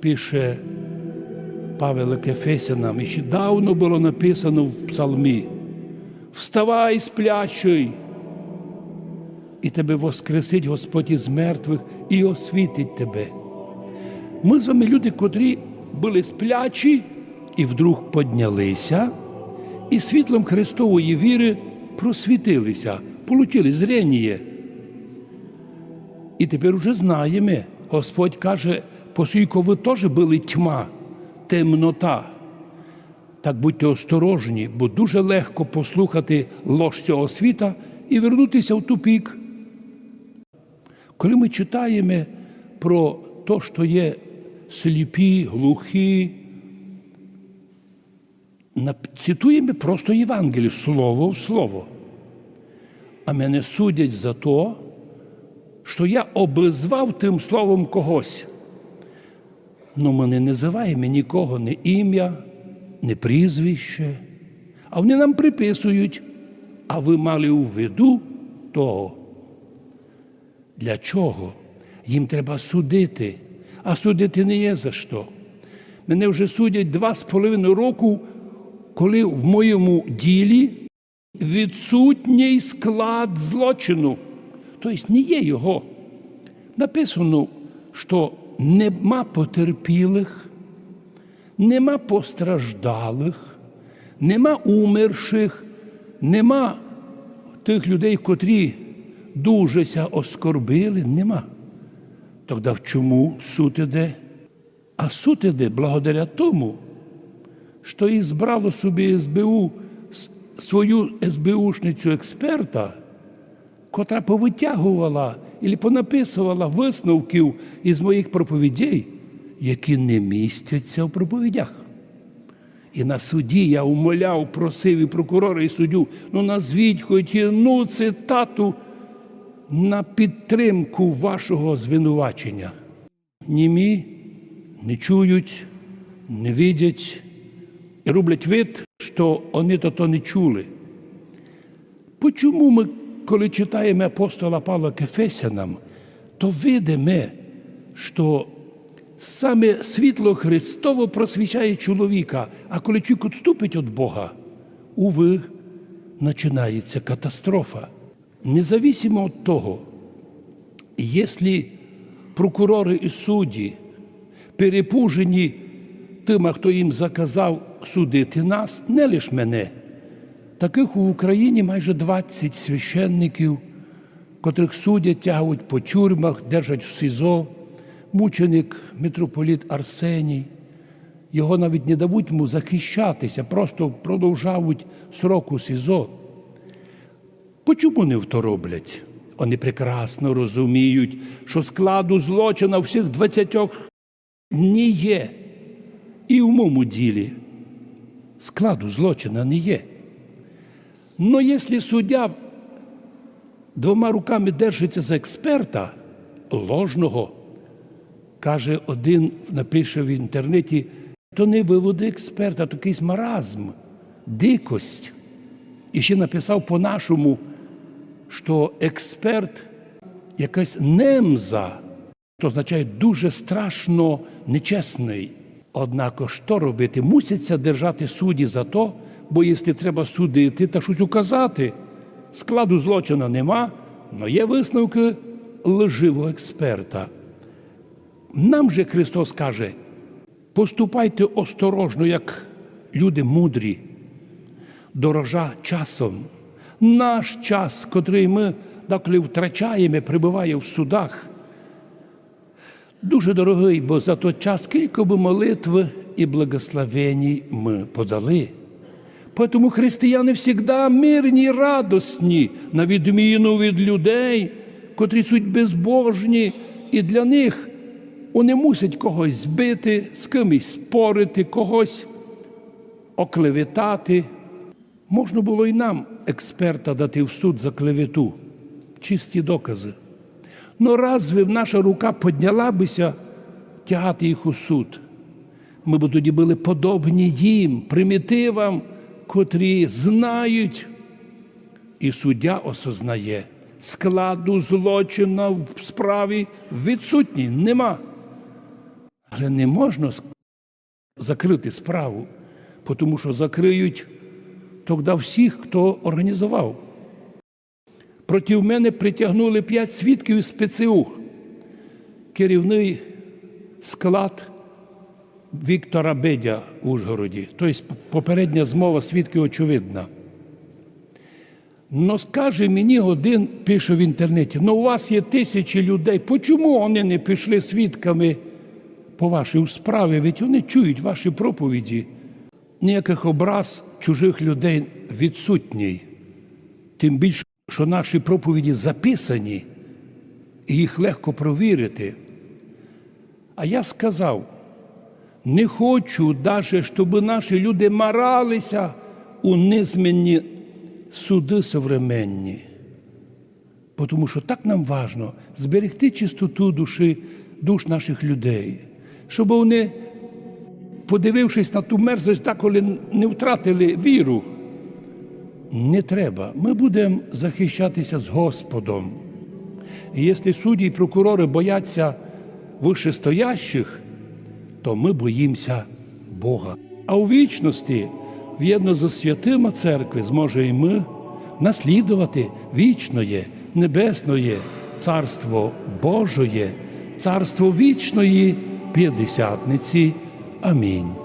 пише Павел Кефесянам, і ще давно було написано в псалмі. Вставай, сплячий, і тебе воскресить Господь із мертвих і освітить тебе. Ми з вами люди, котрі були сплячі і вдруг піднялися, і світлом Христової віри просвітилися, получили зрення. І тепер уже знаємо, Господь каже, поскольку ви теж були тьма, темнота. Так будьте осторожні, бо дуже легко послухати лож цього світа і вернутися в тупік. Коли ми читаємо про те, що є сліпі, глухі, цитуємо просто Євангелію слово в слово. А мене судять за те, що я обізвав тим словом когось. Ну, ми не називаємо нікого не ім'я, не прізвище, а вони нам приписують, а ви мали у виду того. Для чого? Їм треба судити, а судити не є за що. Мене вже судять два з половиною року, коли в моєму ділі відсутній склад злочину. Тобто не є його. Написано, що нема потерпілих, нема постраждалих, нема умерших, нема тих людей, котрі дуже ся оскорбили, нема. Тоді чому суд іде? А суд іде благодаря тому, що і збрало собі СБУ свою СБУшницю експерта, котра повитягувала і понаписувала висновків із моїх проповідей, які не містяться в проповідях. І на суді я умоляв, просив і прокурора, і суддю, ну назвіть хоч одну цитату на підтримку вашого звинувачення. Німі не чують, не видять і роблять вид, що вони то, то не чули. Почому ми, коли читаємо апостола Павла Кефесянам, то видимо, що саме світло Христово просвічає чоловіка, а коли чоловік відступить від Бога, уви, починається катастрофа. Независимо від того, якщо прокурори і судді перепужені тими, хто їм заказав судити нас, не лише мене. Таких в Україні майже 20 священників, котрих судять, тягують по тюрмах, держать в СІЗО, мученик митрополіт Арсеній. Його навіть не дадуть йому захищатися, просто продовжають срок у СІЗО. Почому не то роблять? Вони прекрасно розуміють, що складу злочина всіх 20 не є. І в моєму ділі складу злочина не є. Но якщо суддя двома руками держиться за експерта ложного, каже один, напише в інтернеті, то не виводи експерта, то якийсь маразм, дикость. І ще написав по-нашому, що експерт якась немза, то означає дуже страшно нечесний. Однако що робити? Мусяться держати судді за то, бо якщо треба судити та щось указати, складу злочину нема, але є висновки лживого експерта. Нам же Христос каже, поступайте осторожно, як люди мудрі, дорожа часом. Наш час, котрий ми деколи втрачаємо, прибуває в судах, дуже дорогий, бо за той час скільки би молитв і благословень ми подали. Тому християни завжди мирні, радосні, на відміну від людей, котрі суть безбожні, і для них вони мусять когось збити, з кимось спорити, когось оклеветати. Можна було і нам експерта дати в суд за клевету, чисті докази. Но разве наша рука підняла бися тягати їх у суд? Ми б тоді були подобні їм, примітивам, котрі знають. І суддя осознає, складу злочина в справі відсутній, нема. Але не можна закрити справу, тому що закриють тоді всіх, хто організував. Проти мене притягнули п'ять свідків із ПЦУ. Керівний склад Віктора Бедя в Ужгороді. Тобто попередня змова свідків очевидна. Но скаже мені один, пише в інтернеті, ну у вас є тисячі людей, чому вони не пішли свідками по вашій справі? Ведь вони чують ваші проповіді. Ніяких образ чужих людей відсутній. Тим більше, що наші проповіді записані, і їх легко провірити. А я сказав, не хочу навіть, щоб наші люди маралися у низменні суди современні. Тому що так нам важно зберегти чистоту душі, душ наших людей, щоб вони, подивившись на ту мерзость, так коли не втратили віру. Не треба. Ми будемо захищатися з Господом. І якщо судді і прокурори бояться вищестоящих, то ми боїмося Бога. А у вічності, в'єдно зі святима церкви, зможе і ми наслідувати вічноє, небесноє Царство Божоє, Царство вічної п'ятдесятниці. Амінь.